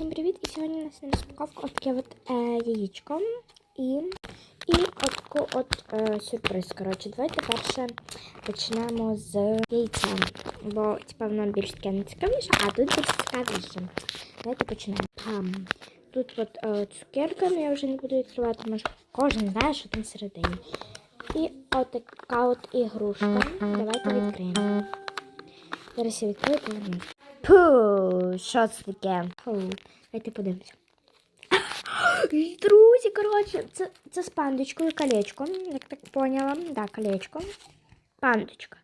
Всім привіт! І сьогодні у нас на розпаковку таке от е, яєчко і, і от таку от е, сюрприз. Коротше, давайте перше почнемо з яйця. Бо типа воно більш таке не цікавіше, а тут більш цікавіше. Давайте почнемо. Пам. Тут от е, цукерка, але я вже не буду відкривати, може кожен знає, що там всередині. І от така от ігрушка. Давайте відкриємо. Зараз я відкрию повернусь. Пу, що це таке? Давайте подивимося. Друзі, коротше, це, це з пандочкою колечко, як так поняла. Да, колечко. Пандочка.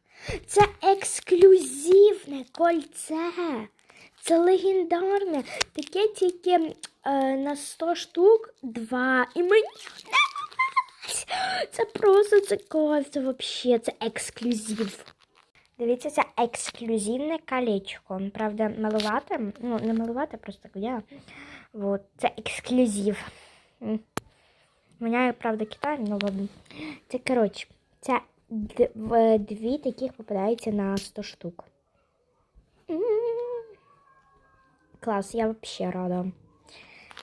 Це ексклюзивне кольце. Це легендарне. Таке тільки е, на 100 штук два. І мені це просто це кольце вообще. Це ексклюзив. Дивіться, це ексклюзивне колечко. Правда, малувате. Ну, не малувате, просто я. Вот. Це ексклюзив. У мене, правда, Китай, ну ладно. Це, коротше, це дві таких попадаються на 100 штук. Клас, я вообще рада.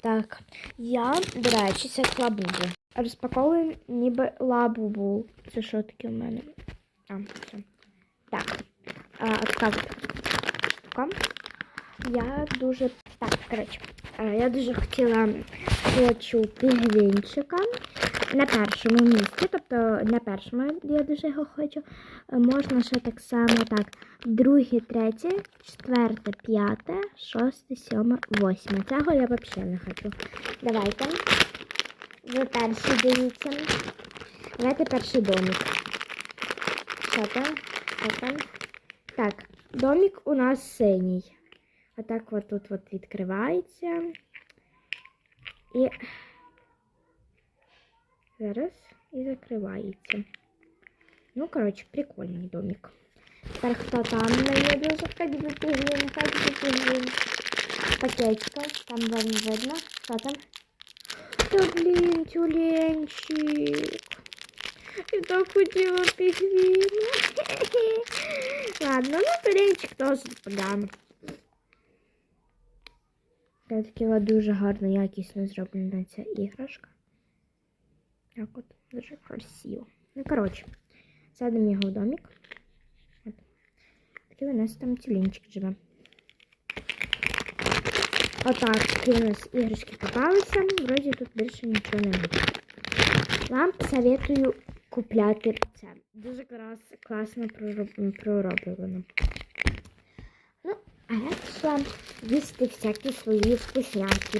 Так, я, до речі, це лабубу. Розпаковуємо ніби лабубу. Це що таке в мене? А, все. Так. Штука. Я дуже. Так, коротше, я дуже хотіла хочу пігвінчика на першому місці. Тобто на першому я дуже його хочу. Можна ще так само так. Друге, третє, четверте, п'яте, шосте, сьоме, восьме. Цього я взагалі не хочу. Давайте. Ви перший дивіться. Давайте перший домик. Що там? Що там? Так, домик у нас синій. Отак от тут от відкривається. І зараз і закривається. Ну, коротше, прикольний домик. Тепер хто там мені дуже ходить пігвін, ходить пігвін. Пакетика, там вам видно. Що там? Та блін, тюленчик. Я так хотіла пігвіна. Ладно, ну тюленчик теж подам. Це така дуже гарно, якісно зроблена ця іграшка. Так от, дуже красиво. Ну, коротше, садимо його в домик. От. Такий у нас там тюленчик живе. Отак, такі у нас іграшки попалися. Вроді тут більше нічого немає. Вам советую купляти це. Дуже клас, класно пророб- пророблено. Ну, а я пішла їсти всякі свої вкусняшки.